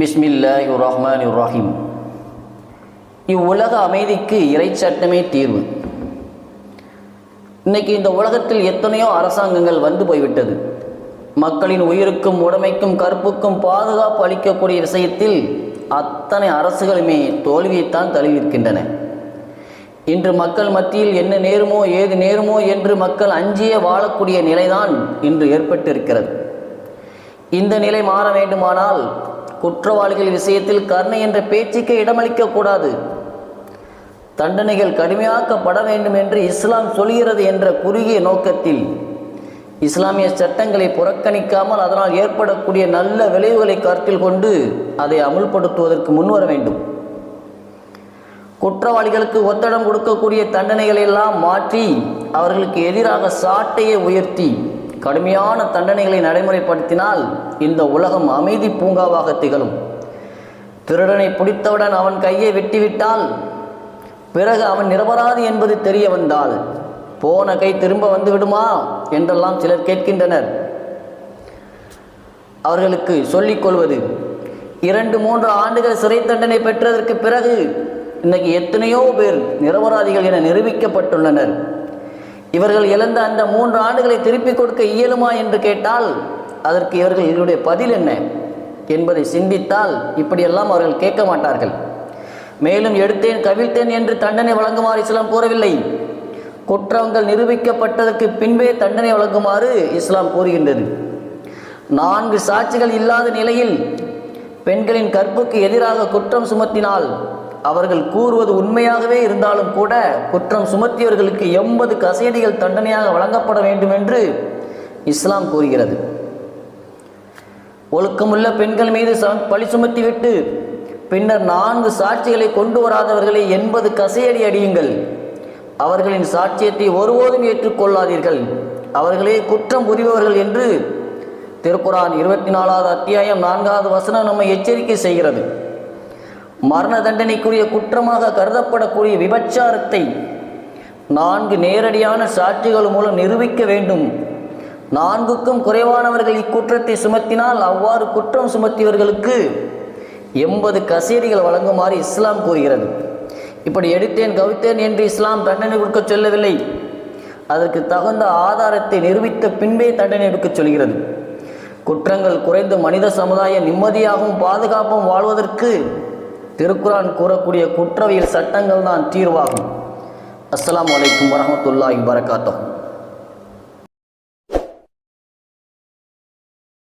பிஸ்மில்லாஹி ரஹ்மான் ரஹீம் இவ்வுலக அமைதிக்கு இறைச்சட்டமே தீர்வு. இன்னைக்கு இந்த உலகத்தில் எத்தனையோ அரசாங்கங்கள் வந்து போய்விட்டது. மக்களின் உயிருக்கும் உடைமைக்கும் கற்புக்கும் பாதுகாப்பு அளிக்கக்கூடிய விஷயத்தில் அத்தனை அரசுகளுமே தோல்வியைத்தான் தழுவியிருக்கின்றன. இன்று மக்கள் மத்தியில் என்ன நேருமோ ஏது நேருமோ என்று மக்கள் அஞ்சியே வாழக்கூடிய நிலைதான் இன்று ஏற்பட்டிருக்கிறது. இந்த நிலை மாற வேண்டுமானால் குற்றவாளிகள் விஷயத்தில் கருணை என்ற பேச்சுக்கே இடமளிக்க கூடாது தண்டனைகள் கடுமையாக்கப்பட வேண்டும் என்று இஸ்லாம் சொல்கிறது என்ற குறுகிய நோக்கத்தில். இஸ்லாமிய சட்டங்களை புறக்கணிக்காமல் அதனால் ஏற்படக்கூடிய நல்ல விளைவுகளை கருத்தில் கொண்டு அதை அமுல்படுத்துவதற்கு முன்வர வேண்டும். குற்றவாளிகளுக்கு ஒத்தடம் கொடுக்கக்கூடிய தண்டனைகளை எல்லாம் மாற்றி அவர்களுக்கு எதிராக சாட்டையை உயர்த்தி கடுமையான தண்டனைகளை நடைமுறைப்படுத்தினால் இந்த உலகம் அமைதி பூங்காவாக திகழும். திருடனை பிடித்தவுடன் அவன் கையை வெட்டிவிட்டால் பிறகு அவன் நிரபராதி என்பது தெரிய வந்தால் போன கை திரும்ப வந்து விடுமா? என்றெல்லாம் சிலர் கேட்கின்றனர். அவர்களுக்கு சொல்லிக் கொள்வது இரண்டு மூன்று ஆண்டுகள் சிறை தண்டனை பெற்றதற்கு பிறகு இன்னைக்கு எத்தனையோ பேர் நிரபராதிகள் என நிரூபிக்கப்பட்டுள்ளனர். இவர்கள் இழந்த அந்த மூன்று ஆண்டுகளை திருப்பிக் கொடுக்க இயலுமா என்று கேட்டால் அதற்கு இவர்கள் இவருடைய பதில் என்ன என்பதை சிந்தித்தால் இப்படியெல்லாம் அவர்கள் கேட்க மாட்டார்கள். மேலும் எடுத்தேன் கவிழ்த்தேன் என்று தண்டனை வழங்குமாறு இஸ்லாம் கூறவில்லை குற்றங்கள் நிரூபிக்கப்பட்டதற்கு பின்பே தண்டனை வழங்குமாறு இஸ்லாம் கூறுகின்றது. நான்கு சாட்சிகள் இல்லாத நிலையில் பெண்களின் கற்புக்கு எதிராக குற்றம் சுமத்தினால் அவர்கள் கூறுவது உண்மையாகவே இருந்தாலும் கூட குற்றம் சுமத்தியவர்களுக்கு எண்பது கசையடிகள் தண்டனையாக வழங்கப்பட வேண்டும் என்று இஸ்லாம் கூறுகிறது. ஒழுக்கமுள்ள பெண்கள் மீது பழி சுமத்திவிட்டு பின்னர் நான்கு சாட்சிகளை கொண்டு வராதவர்களை எண்பது கசையடி அடியுங்கள். அவர்களின் சாட்சியத்தை ஒருபோதும் ஏற்றுக்கொள்ளாதீர்கள். அவர்களே குற்றம் புரிபவர்கள் என்று திருக்குரான் இருபத்தி நாலாவது அத்தியாயம் நான்காவது வசனம் நம்மை எச்சரிக்கை செய்கிறது. மரண தண்டனைக்குரிய குற்றமாக கருதப்படக்கூடிய விபச்சாரத்தை நான்கு நேரடியான சாட்சிகள் மூலம் நிரூபிக்க வேண்டும். நான்குக்கும் குறைவானவர்கள் இக்குற்றத்தை சுமத்தினால் அவ்வாறு குற்றம் சுமத்தியவர்களுக்கு எண்பது கசேரிகள் வழங்குமாறு இஸ்லாம் கூறுகிறது. இப்படி எடுத்தேன் கவித்தேன் என்று இஸ்லாம் தண்டனை கொடுக்க சொல்லவில்லை. அதற்கு தகுந்த ஆதாரத்தை நிரூபித்த பின்பே தண்டனை எடுக்கச் சொல்கிறது. குற்றங்கள் குறைந்து மனித சமுதாயம் நிம்மதியாகவும் பாதுகாப்பும் வாழ்வதற்கு திருக்குரான் கூறக்கூடிய குற்றவியல் சட்டங்கள் தான் தீர்வாகும். அஸ்லாம் அலைக்கும் வரஹ்மத்துல்லாஹி வரகாத்தோம்